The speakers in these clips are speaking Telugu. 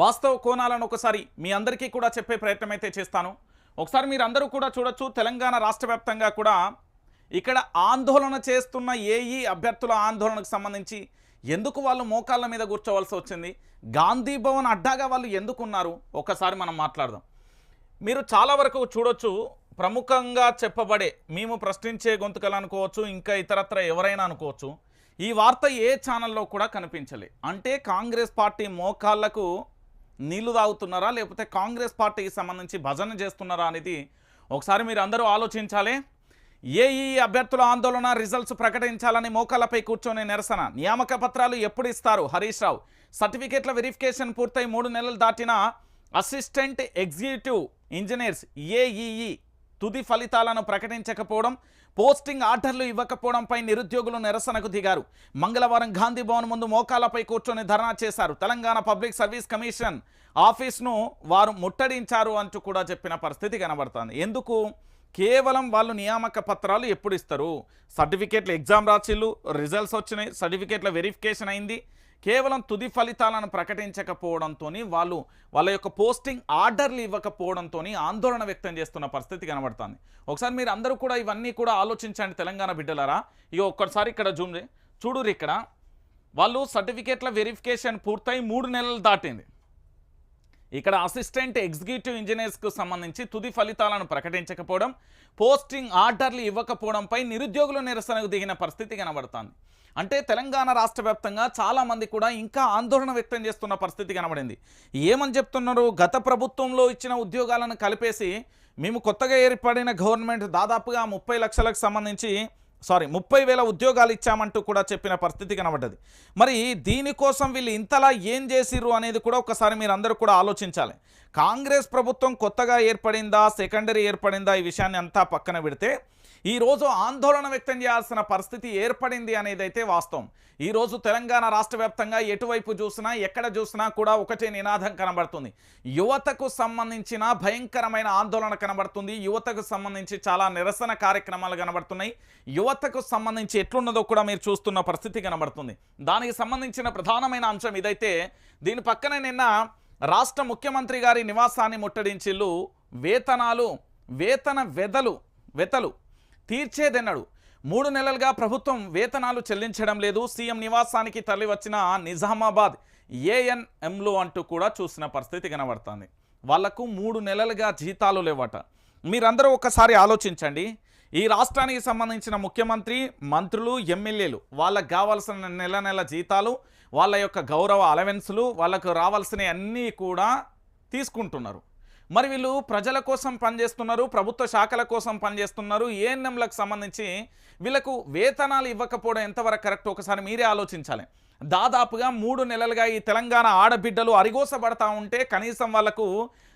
వాస్తవ కోణాలను ఒకసారి మీ అందరికీ కూడా చెప్పే ప్రయత్నం అయితే చేస్తాను. ఒకసారి మీరందరూ కూడా చూడొచ్చు తెలంగాణ రాష్ట్ర కూడా ఇక్కడ ఆందోళన చేస్తున్న ఏఈ అభ్యర్థుల ఆందోళనకు సంబంధించి ఎందుకు వాళ్ళు మోకాళ్ళ మీద కూర్చోవలసి వచ్చింది గాంధీ భవన్ అడ్డాగా వాళ్ళు ఎందుకున్నారు? ఒకసారి మనం మాట్లాడదాం. మీరు చాలా వరకు చూడొచ్చు ప్రముఖంగా చెప్పబడే మేము ప్రశ్నించే గొంతుకలు అనుకోవచ్చు ఇంకా ఇతరత్ర ఎవరైనా అనుకోవచ్చు ఈ వార్త ఏ ఛానల్లో కూడా కనిపించలే. అంటే కాంగ్రెస్ పార్టీ మోకాళ్ళకు నీళ్ళు తాగుతున్నారా? లేకపోతే కాంగ్రెస్ పార్టీకి సంబంధించి భజన చేస్తున్నారా అనేది ఒకసారి మీరు అందరూ ఆలోచించాలి. ఏఈ అభ్యర్థుల ఆందోళన రిజల్ట్స్ ప్రకటించాలని మోకాళ్ళపై కూర్చొని నిరసన. నియామక పత్రాలు ఎప్పుడు ఇస్తారు? హరీష్ రావు. సర్టిఫికేట్ల వెరిఫికేషన్ పూర్తయి మూడు నెలలు దాటిన అసిస్టెంట్ ఎగ్జిక్యూటివ్ ఇంజనీర్స్ ఏఈఈ తుది ఫలితాలను ప్రకటించకపోవడం పోస్టింగ్ ఆర్డర్లు ఇవ్వకపోవడంపై నిరుద్యోగులు నిరసనకు దిగారు. మంగళవారం గాంధీ భవన్ ముందు మోకాలపై కూర్చొని ధర్నా చేశారు. తెలంగాణ పబ్లిక్ సర్వీస్ కమిషన్ ఆఫీస్ను వారు ముట్టడించారు అంటూ కూడా చెప్పిన పరిస్థితి కనబడుతుంది. ఎందుకు? కేవలం వాళ్ళు నియామక పత్రాలు ఎప్పుడు ఇస్తారు? సర్టిఫికేట్లు ఎగ్జామ్ రాసిళ్ళు రిజల్ట్స్ వచ్చినాయి సర్టిఫికేట్ల వెరిఫికేషన్ అయింది. కేవలం తుది ఫలితాలను ప్రకటించకపోవడంతో వాళ్ళు వాళ్ళ యొక్క పోస్టింగ్ ఆర్డర్లు ఇవ్వకపోవడంతో ఆందోళన వ్యక్తం చేస్తున్న పరిస్థితి కనబడుతుంది. ఒకసారి మీరు అందరూ కూడా ఇవన్నీ కూడా ఆలోచించండి తెలంగాణ బిడ్డలారా. ఇక ఒక్కసారి ఇక్కడ జూమ్ చే- ఇక్కడ. వాళ్ళు సర్టిఫికేట్ల వెరిఫికేషన్ పూర్తయి మూడు నెలలు దాటింది. ఇక్కడ అసిస్టెంట్ ఎగ్జిక్యూటివ్ ఇంజనీర్స్కు సంబంధించి తుది ఫలితాలను ప్రకటించకపోవడం పోస్టింగ్ ఆర్డర్లు ఇవ్వకపోవడంపై నిరుద్యోగులు నిరసనకు దిగిన పరిస్థితి కనబడుతోంది. అంటే తెలంగాణ రాష్ట్ర వ్యాప్తంగా చాలామంది కూడా ఇంకా ఆందోళన వ్యక్తం చేస్తున్న పరిస్థితి కనబడింది. ఏమని చెప్తున్నారు? గత ప్రభుత్వంలో ఇచ్చిన ఉద్యోగాలను కలిపేసి మేము కొత్తగా ఏర్పడిన గవర్నమెంట్ దాదాపుగా ముప్పై లక్షలకు సంబంధించి సారీ ముప్పై వేల ఉద్యోగాలు ఇచ్చామంటూ కూడా చెప్పిన పరిస్థితి కనబడ్డది. మరి దీనికోసం వీళ్ళు ఇంతలా ఏం చేసిర్రు అనేది కూడా ఒకసారి మీరు అందరూ కూడా ఆలోచించాలి. కాంగ్రెస్ ప్రభుత్వం కొత్తగా ఏర్పడిందా సెకండరీ ఏర్పడిందా ఈ విషయాన్ని అంతా పక్కన పెడితే ఈరోజు ఆందోళన వ్యక్తం చేయాల్సిన పరిస్థితి ఏర్పడింది అనేది అయితే వాస్తవం. ఈరోజు తెలంగాణ రాష్ట్ర వ్యాప్తంగా ఎటువైపు చూసినా ఎక్కడ చూసినా కూడా ఒకటే నినాదం కనబడుతుంది. యువతకు సంబంధించిన భయంకరమైన ఆందోళన కనబడుతుంది. యువతకు సంబంధించి చాలా నిరసన కార్యక్రమాలు కనబడుతున్నాయి. యువతకు సంబంధించి ఎట్లున్నదో కూడా మీరు చూస్తున్న పరిస్థితి కనబడుతుంది. దానికి సంబంధించిన ప్రధానమైన అంశం ఇదైతే దీని పక్కనే నిన్న రాష్ట్ర ముఖ్యమంత్రి గారి నివాసాన్ని ముట్టడించిల్లు వేతనాలు వేతన వెదలు వెతలు తీర్చేదెన్నడు. మూడు నెలలుగా ప్రభుత్వం వేతనాలు చెల్లించడం లేదు. సీఎం నివాసానికి తరలి వచ్చిన నిజామాబాద్ ఏఎన్ఎంలు అంటూ కూడా చూసిన పరిస్థితి కనబడుతుంది. వాళ్ళకు మూడు నెలలుగా జీతాలు లేవట. మీరందరూ ఒకసారి ఆలోచించండి. ఈ రాష్ట్రానికి సంబంధించిన ముఖ్యమంత్రి మంత్రులు ఎమ్మెల్యేలు వాళ్ళకు కావాల్సిన నెల నెల జీతాలు వాళ్ళ యొక్క గౌరవ అలవెన్సులు వాళ్ళకు రావాల్సినవి అన్నీ కూడా తీసుకుంటున్నారు. మరి వీళ్ళు ప్రజల కోసం పనిచేస్తున్నారు ప్రభుత్వ శాఖల కోసం పనిచేస్తున్నారు ఏఎన్ఎంలకు సంబంధించి వీళ్ళకు వేతనాలు ఇవ్వకపోవడం ఎంతవరకు కరెక్ట్? ఒకసారి మీరే ఆలోచించాలి. దాదాపుగా మూడు నెలలుగా ఈ తెలంగాణ ఆడబిడ్డలు అరిగోసబడతా ఉంటే కనీసం వాళ్ళకు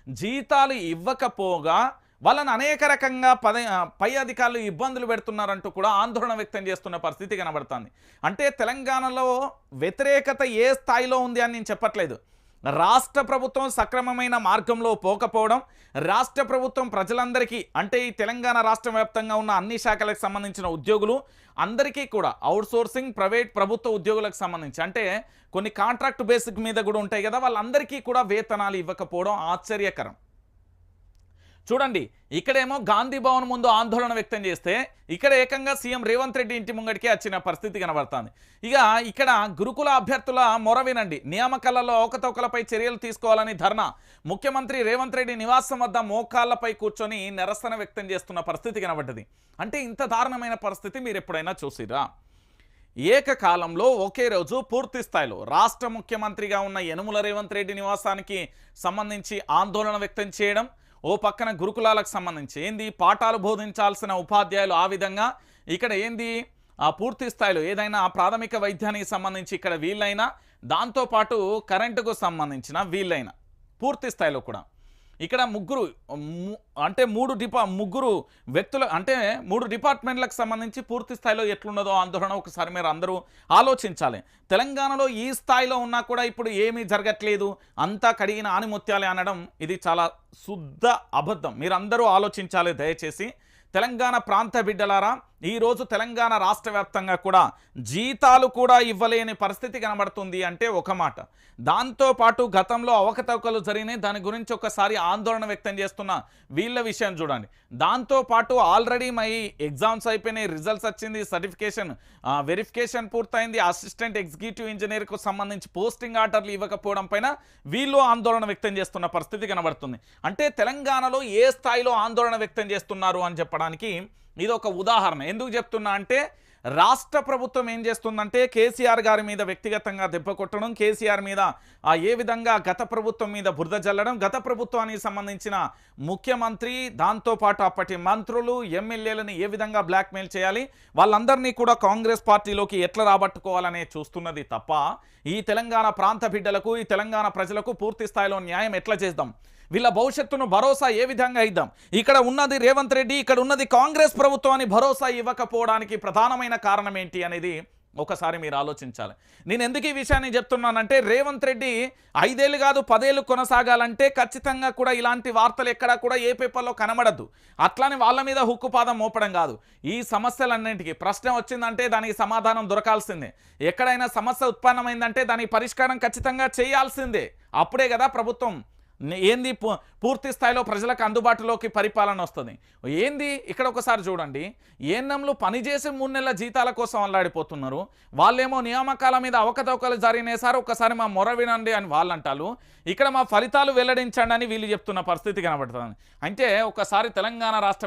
జీతాలు ఇవ్వకపోగా వాళ్ళని అనేక రకంగా పద పై అధికారులు ఇబ్బందులు పెడుతున్నారంటూ కూడా ఆందోళన వ్యక్తం చేస్తున్న పరిస్థితి కనబడుతుంది. అంటే తెలంగాణలో వ్యతిరేకత ఏ స్థాయిలో ఉంది అని నేను చెప్పట్లేదు. రాష్ట్ర ప్రభుత్వం సక్రమమైన మార్గంలో పోకపోవడం రాష్ట్ర ప్రభుత్వం ప్రజలందరికీ అంటే ఈ తెలంగాణ రాష్ట్ర వ్యాప్తంగా ఉన్న అన్ని శాఖలకు సంబంధించిన ఉద్యోగులు అందరికీ కూడా అవుట్సోర్సింగ్ ప్రైవేట్ ప్రభుత్వ ఉద్యోగులకు సంబంధించి అంటే కొన్ని కాంట్రాక్ట్ బేసిక్ మీద కూడా ఉంటాయి కదా వాళ్ళందరికీ కూడా వేతనాలు ఇవ్వకపోవడం ఆశ్చర్యకరం. చూడండి ఇక్కడేమో గాంధీ భవన్ ముందు ఆందోళన వ్యక్తం చేస్తే ఇక్కడ ఏకంగా సీఎం రేవంత్ రెడ్డి ఇంటి ముంగడికి వచ్చిన పరిస్థితి కనబడుతుంది. ఇక ఇక్కడ గురుకుల అభ్యర్థుల మొర వినండి. నియామకాలలో అవకతవకలపై చర్యలు తీసుకోవాలని ధర్నా. ముఖ్యమంత్రి రేవంత్ రెడ్డి నివాసం వద్ద మోకాళ్ళపై కూర్చొని నిరసన వ్యక్తం చేస్తున్న పరిస్థితి కనబడ్డది. అంటే ఇంత దారుణమైన పరిస్థితి మీరు ఎప్పుడైనా చూసిరా? ఏకకాలంలో ఒకే రోజు పూర్తి స్థాయిలో రాష్ట్ర ముఖ్యమంత్రిగా ఉన్న యనుమల రేవంత్ రెడ్డి నివాసానికి సంబంధించి ఆందోళన వ్యక్తం చేయడం ఓ పక్కన గురుకులాలకు సంబంధించి ఏంది? పాఠాలు బోధించాల్సిన ఉపాధ్యాయులు ఆ విధంగా ఇక్కడ ఏంది? ఆ పూర్తి స్థాయిలో ఏదైనా ప్రాథమిక వైద్యానికి సంబంధించి ఇక్కడ వీళ్ళైనా దాంతోపాటు కరెంటుకు సంబంధించిన వీళ్ళైనా పూర్తి స్థాయిలో కూడా. ఇక్కడ ముగ్గురు అంటే మూడు డిపా ముగ్గురు వ్యక్తులు అంటే మూడు డిపార్ట్మెంట్లకు సంబంధించి పూర్తి స్థాయిలో ఎట్లున్నదో ఆందోళన ఒకసారి మీరు అందరూ ఆలోచించాలి. తెలంగాణలో ఈ స్థాయిలో ఉన్నా కూడా ఇప్పుడు ఏమీ జరగట్లేదు. అంతా కడిగిన ఆనిముత్యాలే అనడం ఇది చాలా శుద్ధ అబద్ధం. మీరందరూ ఆలోచించాలి దయచేసి. తెలంగాణ ప్రాంత బిడ్డలారా ఈరోజు తెలంగాణ రాష్ట్ర వ్యాప్తంగా కూడా జీతాలు కూడా ఇవ్వలేని పరిస్థితి కనబడుతుంది అంటే ఒక మాట. దాంతోపాటు గతంలో అవకతవకలు జరిగినాయి. దాని గురించి ఒకసారి ఆందోళన వ్యక్తం చేస్తున్న వీళ్ళ విషయం చూడండి. దాంతోపాటు ఆల్రెడీ మై ఎగ్జామ్స్ అయిపోయినాయి. రిజల్ట్స్ వచ్చింది. సర్టిఫికేషన్ వెరిఫికేషన్ పూర్తయింది. అసిస్టెంట్ ఎగ్జిక్యూటివ్ ఇంజనీర్కు సంబంధించి పోస్టింగ్ ఆర్డర్లు ఇవ్వకపోవడం పైన వీళ్ళు ఆందోళన వ్యక్తం చేస్తున్న పరిస్థితి కనబడుతుంది. అంటే తెలంగాణలో ఏ స్థాయిలో ఆందోళన వ్యక్తం చేస్తున్నారు అని చెప్పడానికి ఇది ఒక ఉదాహరణ. ఎందుకు చెప్తున్నా అంటే రాష్ట్ర ప్రభుత్వం ఏం చేస్తుందంటే కేసీఆర్ గారి మీద వ్యక్తిగతంగా దెబ్బ కొట్టడం కేసీఆర్ మీద ఆ ఏ విధంగా గత ప్రభుత్వం మీద బురద జల్లడం గత ప్రభుత్వానికి సంబంధించిన ముఖ్యమంత్రి దాంతోపాటు అప్పటి మంత్రులు ఎమ్మెల్యేలను ఏ విధంగా బ్లాక్మెయిల్ చేయాలి వాళ్ళందరినీ కూడా కాంగ్రెస్ పార్టీలోకి ఎట్లా రాబట్టుకోవాలనే చూస్తున్నది తప్ప ఈ తెలంగాణ ప్రాంత బిడ్డలకు ఈ తెలంగాణ ప్రజలకు పూర్తి స్థాయిలో న్యాయం ఎట్లా చేద్దాం? వీళ్ళ భవిష్యత్తును భరోసా ఏ విధంగా ఇద్దాం? ఇక్కడ ఉన్నది రేవంత్ రెడ్డి ఇక్కడ ఉన్నది కాంగ్రెస్ ప్రభుత్వం అని భరోసా ఇవ్వకపోవడానికి ప్రధానమైన కారణం ఏంటి అనేది ఒకసారి మీరు ఆలోచించాలి. నేను ఎందుకు ఈ విషయాన్ని చెప్తున్నానంటే రేవంత్ రెడ్డి ఐదేళ్ళు కాదు పదేళ్ళు కొనసాగాలంటే ఖచ్చితంగా కూడా ఇలాంటి వార్తలు ఎక్కడా కూడా ఏ పేపర్లో కనబడద్దు. అట్లానే వాళ్ళ మీద హుక్కుపాదం మోపడం కాదు. ఈ సమస్యలన్నింటికి ప్రశ్న వచ్చిందంటే దానికి సమాధానం దొరకాల్సిందే. ఎక్కడైనా సమస్య ఉత్పన్నమైందంటే దానికి పరిష్కారం ఖచ్చితంగా చేయాల్సిందే. అప్పుడే కదా ప్రభుత్వం ఏంది పూర్తి స్థాయిలో ప్రజలకు అందుబాటులోకి పరిపాలన వస్తుంది? ఏంది? ఇక్కడ ఒకసారి చూడండి. ఏఎన్ఎంలు పనిచేసి మూడు నెలల జీతాల కోసం అల్లాడిపోతున్నారు. వాళ్ళేమో నియామకాల మీద అవకతవకలు జరిగినాయి సార్ ఒకసారి మా మొర వినండి అని వాళ్ళు అంటారు ఇక్కడ మా ఫలితాలు వెల్లడించండి అని వీళ్ళు చెప్తున్న పరిస్థితి కనబడుతుంది. అంటే ఒకసారి తెలంగాణ రాష్ట్ర